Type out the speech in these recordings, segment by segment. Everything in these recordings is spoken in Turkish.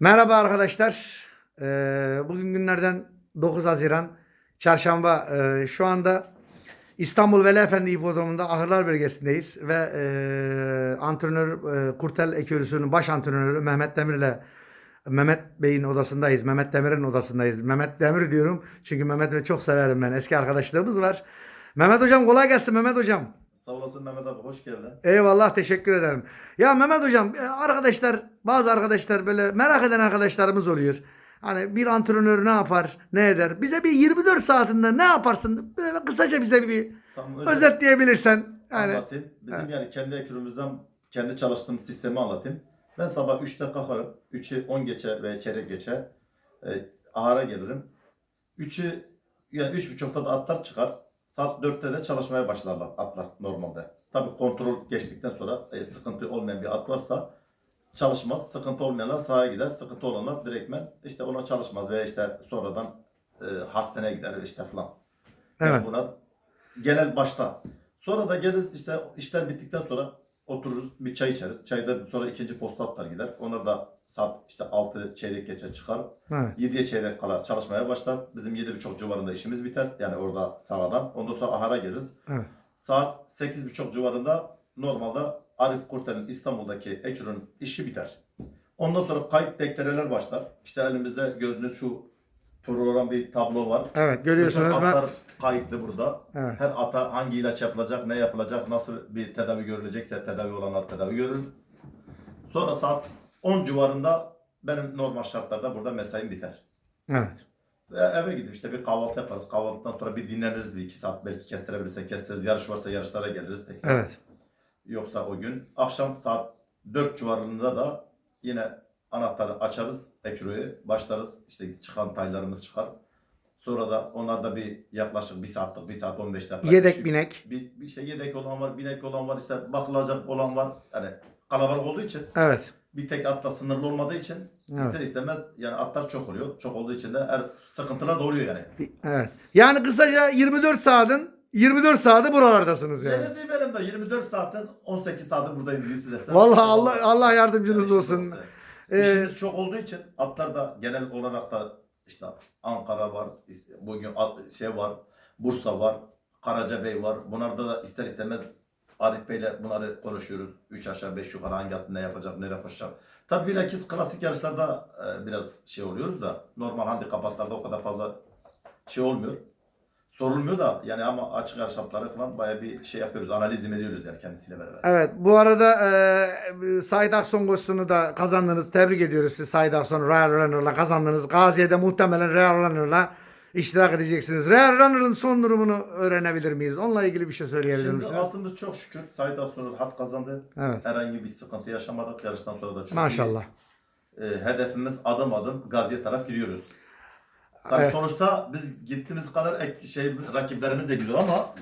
Merhaba arkadaşlar. Ee, bugün günlerden 9 Haziran Çarşamba. Ee, şu anda İstanbul Veli Efendi Hipodromu'nda Ahırlar Bölgesi'ndeyiz ve e, antrenör Kurtel Ekürüsü'nün baş antrenörü Mehmet Demir ile Mehmet Bey'in odasındayız. Mehmet Demir'in odasındayız. Mehmet Demir diyorum çünkü Mehmet'i çok severim ben. Eski arkadaşlığımız var. Mehmet Hocam kolay gelsin Mehmet Hocam. Sağ olasın Mehmet abi hoş geldin. Eyvallah teşekkür ederim. Ya Mehmet hocam e, arkadaşlar bazı arkadaşlar böyle merak eden arkadaşlarımız oluyor. Hani bir antrenör ne yapar ne eder? Bize bir 24 saatinde ne yaparsın? Böyle kısaca bize bir Tam özetleyebilirsen. Yani anlatayım. Bizim yani kendi ekürümüzden kendi çalıştığım sistemi anlatayım. Ben sabah 3'te kalkarım. 3'ü 10 geçe ve çeyrek geçe e, ahara gelirim. 3'ü yani 3.30'da da atlar çıkar. Saat 4'te de çalışmaya başlarlar atlar normalde. Tabii kontrol geçtikten sonra e, sıkıntı olmayan bir at varsa çalışmaz. Sıkıntı olmayanlar sahaya gider. Sıkıntı olanlar direktmen işte ona çalışmaz veya işte sonradan e, hastaneye gider işte falan. Yani Evet. bunlar genel başta. Sonra da geliriz işte işler bittikten sonra otururuz bir çay içeriz. Çayda sonra ikinci posta atlar gider. Onlar da saat işte 6 çeyrek geçe çıkar. evet. 7'ye çeyrek kala çalışmaya başlar. Bizim 7.30 civarında işimiz biter. Yani orada sahadan. Ondan sonra ahara geliriz. Evet. Saat 8.30 civarında normalde Arif Kurtel'in İstanbul'daki ekürün işi biter. Ondan sonra kayıt dektereler başlar. İşte elimizde gördüğünüz şu program bir tablo var. Evet görüyorsunuz Bütün ben atlar kayıtlı burada. Evet. Her ata hangi ilaç yapılacak, ne yapılacak, nasıl bir tedavi görülecekse tedavi olanlar tedavi görür. Sonra saat 10 civarında benim normal şartlarda burada mesaim biter. evet. Ve eve gidip işte bir kahvaltı yaparız. Kahvaltıdan sonra bir dinleniriz bir iki saat. Belki kestirebilirsek kestiririz. Yarış varsa yarışlara geliriz tekrar. Evet. Yoksa o gün. Akşam saat 4 civarında da yine anahtarı açarız. Ekürüye başlarız. İşte çıkan taylarımız çıkar. Sonra da onlarda bir yaklaşık bir saatlik, bir saat 15 dakika. Yedek binek. Bir, işte yedek olan var, binek olan var, işte bakılacak olan var. Yani kalabalık olduğu için Evet. bir tek atla sınırlı olmadığı için Evet. ister istemez yani atlar çok oluyor. Çok olduğu için de her sıkıntılar da oluyor yani. Evet. Yani kısaca 24 saatin 24 saati buralardasınız yani. Denediğim benim de 24 saatin 18 saati buradayım birisi desem. Vallahi Allah Allah yardımcınız Yani olsun. işimiz olsa. Ee, İşimiz çok olduğu için atlar da genel olarak da işte Ankara var, bugün şey var, Bursa var, Karacabey var. Bunlarda da ister istemez Arif Bey'le bunları konuşuyoruz. 3 aşağı 5 yukarı hangi at ne yapacak, nereye koşacak. Tabii bilakis klasik yarışlarda e, biraz şey oluyoruz da normal handikap atlarda o kadar fazla şey olmuyor. Sorulmuyor da yani ama açık atları falan baya bir şey yapıyoruz. Analizim ediyoruz yani kendisiyle beraber. Evet bu arada e, Said Akson koşusunu da kazandınız. Tebrik ediyoruz siz Said Akson Royal Runner'la kazandınız. Gaziye'de muhtemelen Royal Runner'la iştirak edeceksiniz. Royal Runner'ın son durumunu öğrenebilir miyiz? Onunla ilgili bir şey söyleyebilir Şimdi misiniz? altımız çok şükür. Said Aksu'nun hat kazandı. Evet. Herhangi bir sıkıntı yaşamadık. Yarıştan sonra da çok Maşallah. iyi. Ee, hedefimiz adım adım Gazi'ye taraf gidiyoruz. Tabii Evet. sonuçta biz gittiğimiz kadar şey rakiplerimiz de gidiyor ama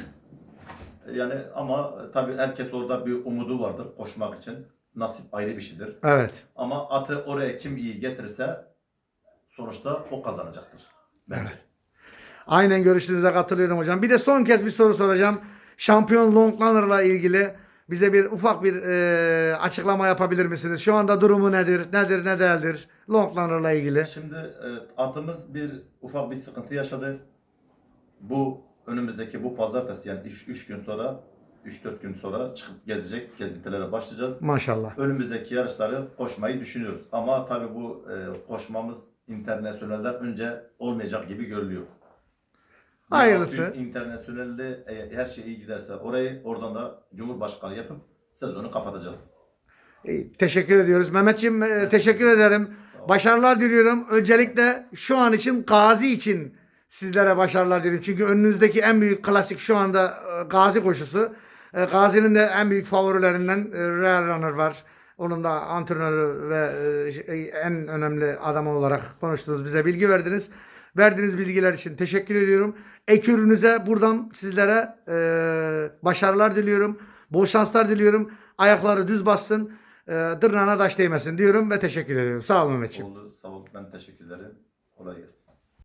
yani ama tabii herkes orada bir umudu vardır koşmak için. Nasip ayrı bir şeydir. Evet. Ama atı oraya kim iyi getirirse sonuçta o kazanacaktır. Bence. Aynen görüşünüze katılıyorum hocam. Bir de son kez bir soru soracağım. Şampiyon Long Runner'la ilgili bize bir ufak bir e, açıklama yapabilir misiniz? Şu anda durumu nedir? Nedir ne değildir? Long Runner'la ilgili. Şimdi e, atımız bir ufak bir sıkıntı yaşadı. Bu önümüzdeki bu pazartesi yani 3 gün sonra 3-4 gün sonra çıkıp gezecek gezintilere başlayacağız. Maşallah. Önümüzdeki yarışları koşmayı düşünüyoruz. Ama tabii bu e, koşmamız internasyonelden önce olmayacak gibi görülüyor. Hayırlısı. İnternasyonelde her şey iyi giderse orayı oradan da Cumhurbaşkanı yapıp sezonu kapatacağız. İyi, Teşekkür ediyoruz. Mehmetciğim e, teşekkür ederim. Başarılar diliyorum. Öncelikle şu an için Gazi için sizlere başarılar diliyorum. Çünkü önünüzdeki en büyük klasik şu anda e, Gazi koşusu. E, Gazi'nin de en büyük favorilerinden e, Real Runner var. Onun da antrenörü ve en önemli adamı olarak konuştunuz. Bize bilgi verdiniz. Verdiğiniz bilgiler için teşekkür ediyorum. Ekürünüze buradan sizlere e, başarılar diliyorum. Bol şanslar diliyorum. Ayakları düz bassın. E, dırnağına taş değmesin diyorum ve teşekkür ediyorum. Sağ olun Mehmetciğim. Oldu. Sağ ol. Ben teşekkür ederim. Kolay gelsin.